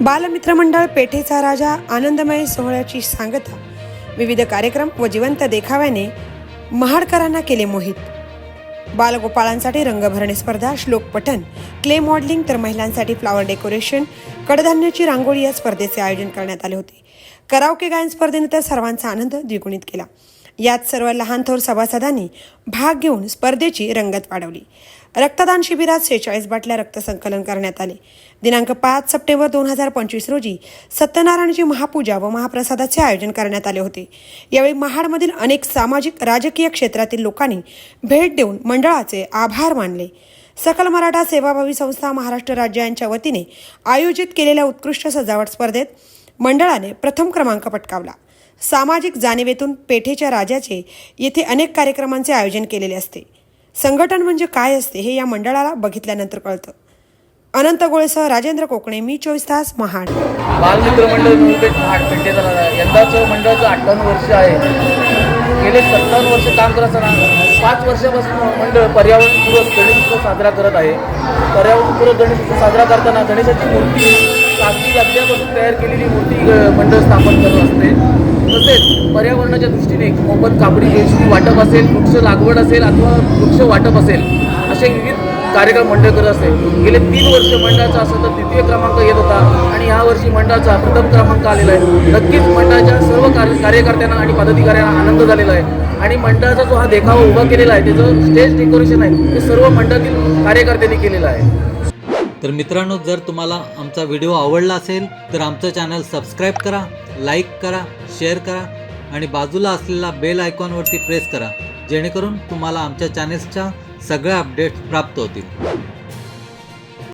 बालमित्र मंडळ पेठेचा राजा आनंदमय सोहळ्याची सांगता. विविध कार्यक्रम व जिवंत देखाव्याने महाडकरांना केले मोहित. बालगोपाळांसाठी रंगभरणे स्पर्धा श्लोक पठण क्ले मॉडेलिंग तर महिलांसाठी फ्लॉवर डेकोरेशन कडधान्याची रांगोळी या स्पर्धेचे आयोजन करण्यात आले होते. करावके गायन स्पर्धेने तर सर्वांचा आनंद द्विगुणित केला. यात सर्व लहान थोर सभासदांनी भाग घेऊन स्पर्धेची रंगत वाढवली. रक्तदान शिबिरात सेहेचाळीस बाटल्या रक्तसंकलन करण्यात आले. दिनांक पाच सप्टेंबर दोन हजार पंचवीस रोजी सत्यनारायणची महापूजा व महाप्रसादाचे आयोजन करण्यात आले होते. यावेळी महाडमधील अनेक सामाजिक राजकीय क्षेत्रातील लोकांनी भेट देऊन मंडळाचे आभार मानले. सकल मराठा सेवाभावी संस्था महाराष्ट्र राज्य यांच्या वतीने आयोजित केलेल्या उत्कृष्ट सजावट स्पर्धेत मंडळाने प्रथम क्रमांक पटकावला. सामाजिक जाणीवेतून पेठेच्या राजाचे येथे अनेक कार्यक्रमांचे आयोजन केलेले असते. संघटन म्हणजे काय असते हे या मंडळाला बघितल्यानंतर कळतं. अनंत गोळेसह राजेंद्र कोकणे मी चोवीस तास महाड. बालमित्र मंडळ यंदाचं मंडळाचं अठ्ठावन्न वर्ष आहे. गेले सत्तावन्न वर्ष काम करत असताना पाच वर्षापासून मंडळ पर्यावरणपूरक गणेशोत्सव साजरा करत आहे. पर्यावरणपूरक गणेशोत्सव साजरा करताना गणेशाची मूर्ती कागदी लगद्यापासून तयार केलेली मूर्ती मंडळ स्थापन करत असते. तसेच पर्यावरणाच्या दृष्टीने मोफत कापडी पेन्सिल वाटप असेल वृक्ष लागवड असेल अथवा वृक्ष वाटप असेल असे विविध कार्यक्रम मंडळ करत असते. गेले तीन वर्ष मंडळाचा असं तर द्वितीय क्रमांक येत होता आणि ह्या वर्षी मंडळाचा प्रथम क्रमांक आलेला आहे. नक्कीच मंडळाच्या सर्व कार्य कार्यकर्त्यांना आणि पदाधिकाऱ्यांना आनंद झालेला आहे. आणि मंडळाचा जो हा देखावा उभा केलेला आहे त्याचं स्टेज डेकोरेशन आहे ते सर्व मंडळातील कार्यकर्त्यांनी केलेलं आहे. तर मित्रांनो जर तुम्हाला आमचा व्हिडिओ आवडला असेल तर आमचं चॅनल सबस्क्राईब करा लाईक करा शेअर करा आणि बाजूला असलेला बेल आयकॉनवरती प्रेस करा जेणेकरून तुम्हाला आमच्या चॅनेल्सच्या सगळ्या अपडेट्स प्राप्त होतील.